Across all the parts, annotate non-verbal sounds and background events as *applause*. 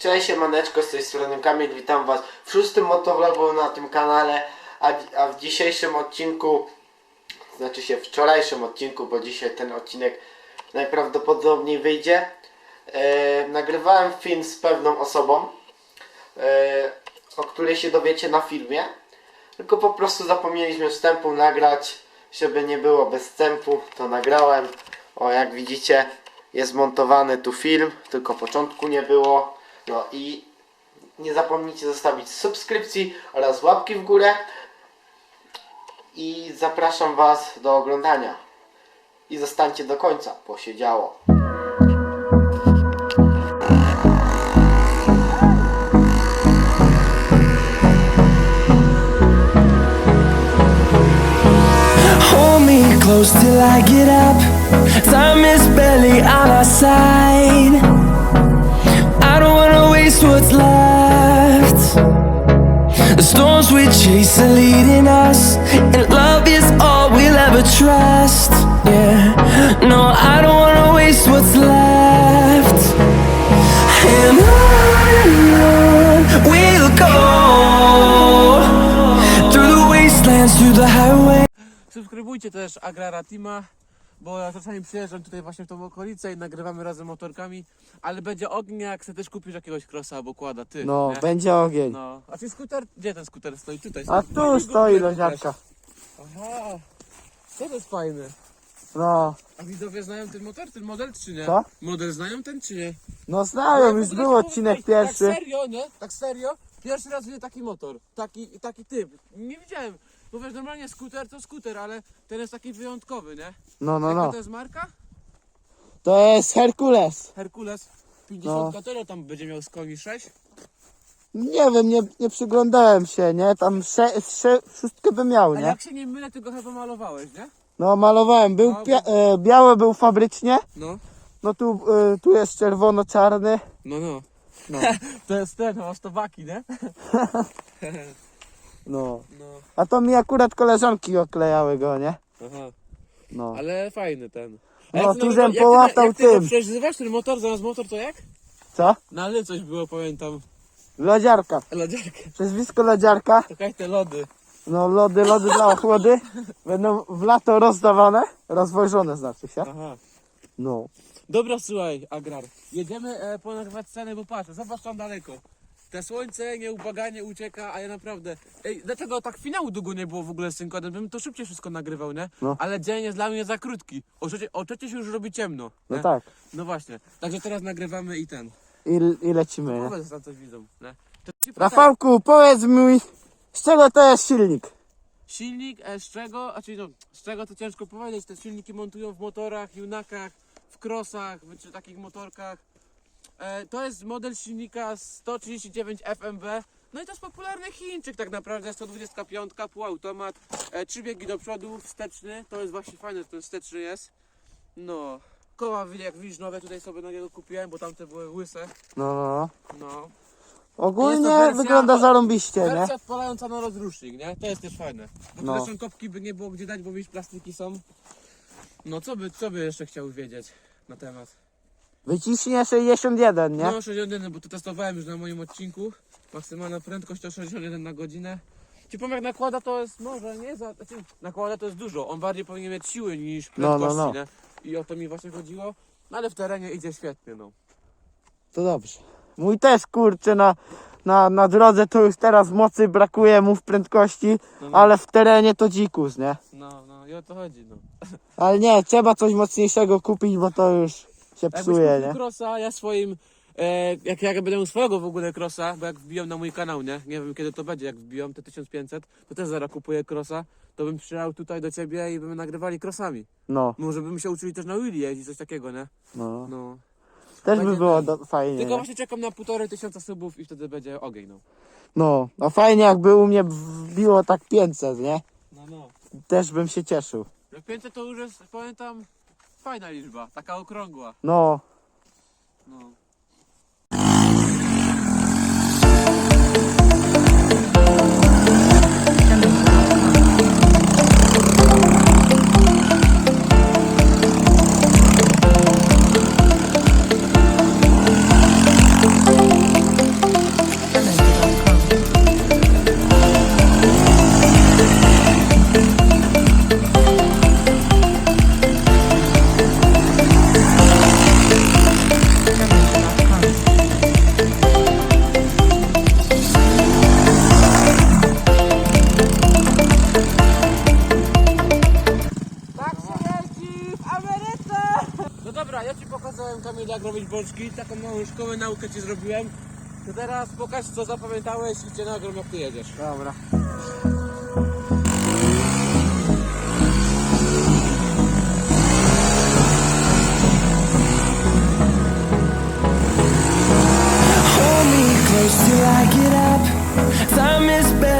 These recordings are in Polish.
Cześć, siemaneczko, z tej strony Kamil, witam was w szóstym motovlogu na tym kanale, a, a w dzisiejszym odcinku, znaczy się wczorajszym odcinku, bo dzisiaj ten odcinek najprawdopodobniej wyjdzie, e, nagrywałem film z pewną osobą, e, o której się dowiecie na filmie, tylko po prostu zapomnieliśmy wstępu nagrać, żeby nie było bez wstępu, to nagrałem, o jak widzicie jest montowany tu film, tylko początku nie było. No i nie zapomnijcie zostawić subskrypcji oraz łapki w górę. I zapraszam Was do oglądania. I zostańcie do końca, bo się działo. Close till I get up. Time is barely on our side. Left. The storms we chase are leading us, and love is all we'll ever trust. Yeah, no, I don't wanna waste what's left. And on and on we'll go through the wastelands, through the highway. Agrara Teama, bo ja czasami przyjeżdżam tutaj właśnie w tą okolicę i nagrywamy razem motorkami, ale będzie ogień jak chcę też kupisz jakiegoś crossa albo kłada, ty. No, nie? będzie ogień. No, a ty skuter? Gdzie ten skuter stoi? Tutaj A stoi. tu stoi loziarka. Aha, co to jest fajne. No, A widzowie znają ten motor, ten model czy nie? Co? Model znają ten czy nie? no znają, już był odcinek Ej, pierwszy. Tak serio, nie? Tak serio? Pierwszy raz widzę taki motor, taki, taki typ. Nie widziałem. Bo wiesz, normalnie skuter to skuter, ale ten jest taki wyjątkowy, nie? No, no, Jaka no. to jest marka? To jest Herkules. Herkules 50 no. tyle tam będzie miał z koni 6? Nie wiem, nie, nie przyglądałem się, nie? Tam sze, sze, szóstkę by miał, Ale nie? jak się nie mylę, ty go chyba malowałeś, nie? No, malowałem. Był No, pia- e, biały był fabrycznie. No. No tu, e, tu jest czerwono-czarny. No, no. No. *laughs* to jest ten, masz tobaki, nie? *laughs* No. No. A to mi akurat koleżanki oklejały go, nie? Aha. No. Ale fajny ten. No, jak ty tu na- żem jak ty- połatał jak ty go tym. przeżywasz ten motor, zamiast motor to jak? Co? Na ale coś było, pamiętam. Lodziarka. Lodziarkę. Przezwisko lodziarka. Czekaj te lody. No lody, lody dla ochłody. Będą w lato rozdawane. Rozwożone znaczy się. Aha. No. Dobra, słuchaj, Agrar. Jedziemy e, ponagrywać scenę, bo patrz, zobacz tam daleko. Te słońce nieubaganie ucieka, a ja naprawdę... Ej, dlaczego tak finału długo nie było w ogóle z synkodem? Bym to szybciej wszystko nagrywał, nie? No. Ale dzień jest dla mnie za krótki. O trzeciej, o trzeciej się już robi ciemno. No nie? tak. No właśnie. Także teraz nagrywamy i ten. I, i lecimy, nie? Powiedz tam coś widzą, nie? To ci pytam, Rafałku, powiedz mi, z czego to jest silnik? Silnik, e, z czego, a czyli no, z czego to ciężko powiedzieć, te silniki montują w motorach, junakach, w crossach, w- czy takich motorkach. E, to jest model silnika 139 FMW, no i to jest popularny Chińczyk tak naprawdę, 125, półautomat, e, trzy biegi do przodu, wsteczny, to jest właśnie fajne, że ten wsteczny jest. No, koła jak widzisz nowe tutaj sobie na niego kupiłem, bo tamte były łyse, No, no, no. no. Ogólnie wersja- wygląda zarąbiście, nie? Wersja odpalająca na rozrusznik, nie? To jest też fajne. Bo No. zresztą kopki by nie było gdzie dać, bo wiesz, plastiki są. No co by, co by jeszcze chciał wiedzieć na temat? Wyciśnie 61, nie? No 61, bo to testowałem już na moim odcinku. Maksymalna prędkość to 61 na godzinę. Ci powiem jak nakłada to jest może nie za. Znaczy, nakłada to jest dużo. On bardziej powinien mieć siły niż No, no, prędkości, no. nie? I o to mi właśnie chodziło. No ale w terenie idzie świetnie, no. To dobrze. Mój też kurczę na, na, na drodze to już teraz mocy brakuje mu w prędkości, No, no. ale w terenie to dzikus, nie? No, no i o to chodzi, no. Ale nie, trzeba coś mocniejszego kupić, bo to już się Jakbyś psuje, kupił nie? crossa, ja swoim, e, jak ja będę miał swojego w ogóle crossa, bo jak wbiją na mój kanał, nie? Nie wiem kiedy to będzie, jak wbiją te 1500, to też zaraz kupuję crossa, to bym przyjechał tutaj do ciebie i bym nagrywali crossami. No, Może bym się uczyli też na Willy jeździć, coś takiego, nie? no. No. Też by Będzie było do, fajnie, Tylko nie? właśnie czekam na półtorej tysiąca subów i wtedy będzie ogień, no. No, a fajnie jakby u mnie wbiło tak 500, nie? No, no. Też bym się cieszył. Jak 500 to już jest, pamiętam, fajna liczba, taka okrągła. No, No. Bączki, taką małą szkołę naukę ci zrobiłem. To teraz pokaż co zapamiętałeś i cię nagram jak ty jedziesz. Dobra. Hold me close till I get up. Time is barely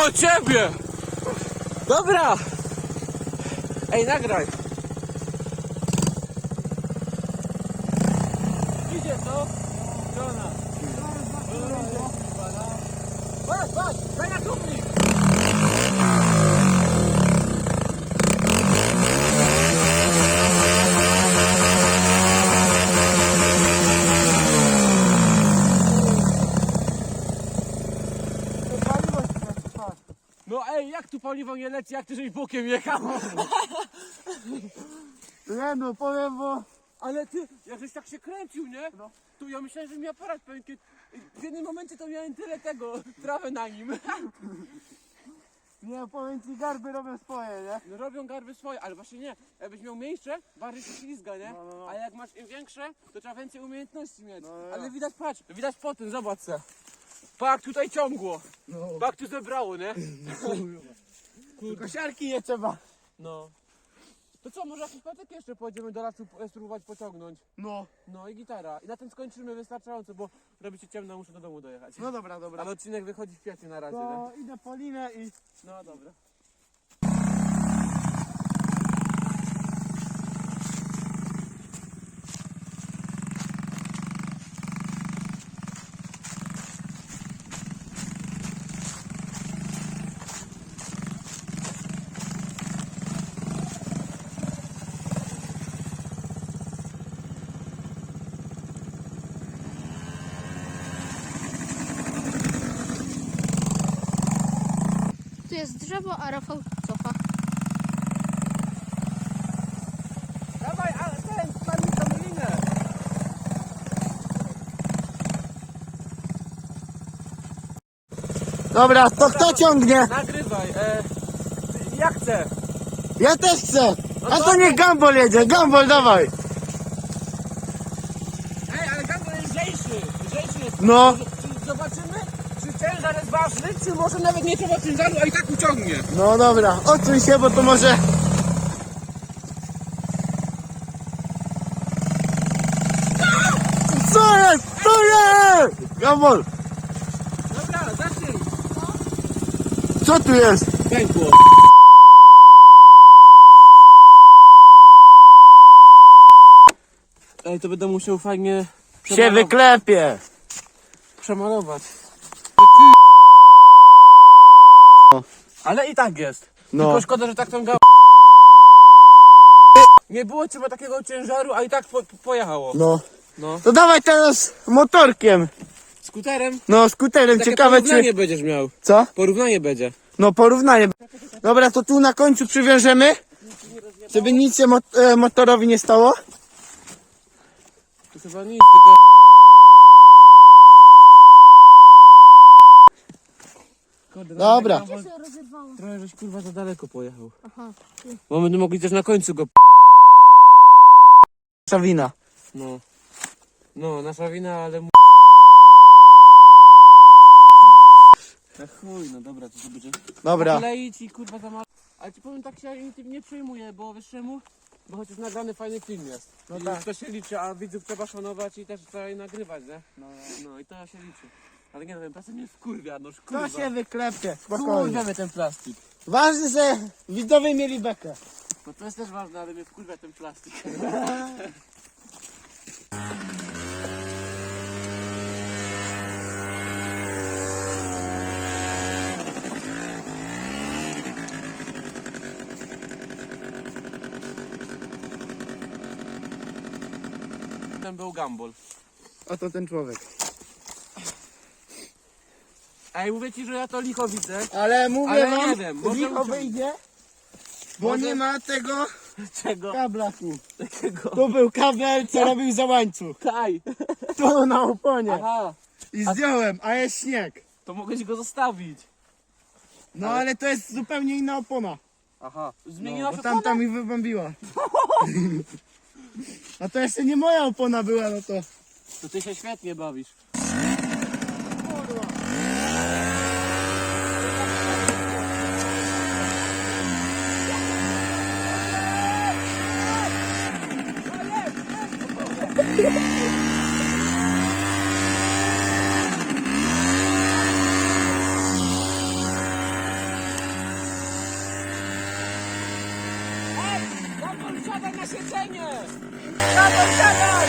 on I o ciebie! Dobra! Ej, nagraj! Idzie to? Żona. Patrz, patrz! Daj na No ej, jak tu paliwo nie leci, jak ty żeś bokiem jechał? *laughs* Nie no, powiem, bo... Ale ty, jak żeś tak się kręcił, nie? No. Tu ja myślałem, że mi aparat pęknie. W jednym momencie to miałem tyle tego, *laughs* trawę na nim. *laughs* Nie, powiem ci, garby robią swoje, nie? No robią garby swoje, ale właśnie nie. Jakbyś miał mniejsze, bardziej się ślizga, nie? No, no, no. Ale jak masz im większe, to trzeba więcej umiejętności mieć. No, no, Ale no. widać, patrz, widać po tym, zobacz se. Pak tutaj ciągło. No. Pak tu zebrało, nie? Kosiarki nie trzeba. No. To co, może jakiś patek jeszcze pojedziemy do lasu e, spróbować pociągnąć? No, No i gitara. I na tym skończymy wystarczająco, bo robi się ciemno, muszę do domu dojechać. no dobra, dobra. Ale odcinek wychodzi w kwietniu na razie, nie? To idę po linę i... No dobra. drzewo, a Rafał cofa. Dawaj, ale ten, spadnij tą linę. Dobra, to kto ciągnie? Nagrywaj, e, ja chcę. Ja też chcę. No a to niech Gumball jedzie. Gumball, dawaj. Ej, ale Gumball jest lżejszy. Lżejszy jest. No. Ciężar jest ważny, czy może nawet nie trzeba ciężaru, a i tak uciągnie. No dobra, odsuń się, bo to może... Co jest? Co jest? Gambol, Dobra, zacznij. co tu jest? Pękło. Ej, to będę musiał fajnie Się przemalować. wyklepie. przemalować. Ale i tak jest. No. Tylko szkoda, że tak tą gałę. Nie było trzeba takiego ciężaru, a i tak po, po, pojechało. No. No. To dawaj teraz motorkiem. Skuterem? No, skuterem. Takie Ciekawe porównanie czy... będziesz miał. Co? Porównanie będzie. No, porównanie. Dobra, to tu na końcu przywiążemy. Żeby nic się mot- e, motorowi nie stało. To chyba nic, tylko... Kurde, Dobra. się rozerwało. Trochę żeś kurwa za daleko pojechał. Aha. Bo będę mogli też na końcu go... Nasza wina. No. No, nasza wina, ale... mu- Na chuj, no dobra, to to będzie... Dobra. Kleić i kurwa zamal... Ale ci powiem, tak się tym nie przejmuję, bo wiesz czemu? Bo chociaż nagrany fajny film jest. No I tak. To się liczy, a widzów trzeba szanować i też trzeba je nagrywać, nie? No, no i to się liczy. Ale nie wiem, czasem mnie wkurwia, no kurwa. To się wyklepie. Kurwa Spokojnie. ten plastik. Ważne, że widzowie mieli bekę. No to jest też ważne, ale mnie wkurwia ten plastik. *laughs* Ten był gambol. Oto ten człowiek. Ej, mówię ci, że ja to licho widzę. Ale mówię Ale wam, nie wiem, może licho uciągnę. wyjdzie, bo Może- nie ma tego Czego? kabla tu. Takiego. Tu był kabel, co robił za łańcuch. Kaj. Tu na oponie. Aha, I zdjąłem, a jest śnieg. to mogę ci go zostawić. No ale to jest zupełnie inna opona. Aha. No, Zmieniła bo się tamta mi wybombiła. *laughs* A *laughs* to jeszcze nie moja opona była, no to. To ty się świetnie bawisz. Siadaj na siedzenie! Siadaj, siadaj!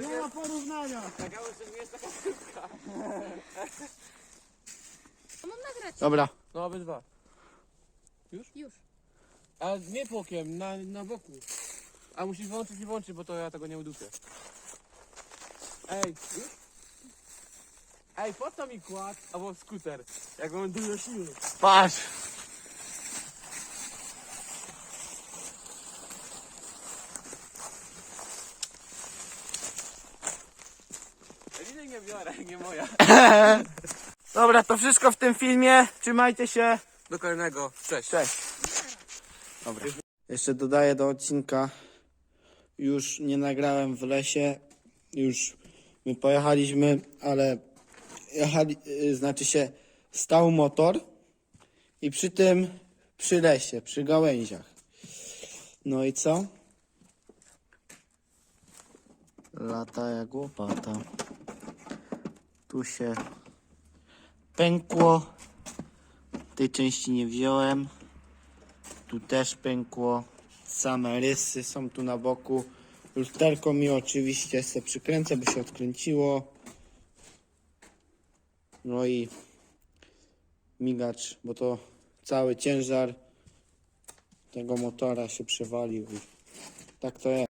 Nie ma porównania. Tak, nie jest taka szybka. Mam nagrać. Dobra. No obydwa. Już. A nie bokiem, na, na boku. A musisz włączyć i włączyć, bo to ja tego nie udupię. Ej? Ej, po co mi kład? Albo skuter. Jak mam dużo siły. Patrz. Winy nie biorę, nie moja. *laughs* Dobra, to wszystko w tym filmie. Trzymajcie się. Do kolejnego. Cześć. Cześć. Dobra. Jeszcze dodaję do odcinka. Już nie nagrałem w lesie. Już my pojechaliśmy, ale jechali, y, znaczy się stał motor i przy tym przy lesie, przy gałęziach. No i co? Lata jak łopata. Tu się pękło. Tej części nie wziąłem. Tu też pękło. Same rysy są tu na boku. Lusterko mi oczywiście se przykręcę, by się odkręciło. No i migacz, bo to cały ciężar tego motora się przewalił. Tak to jest.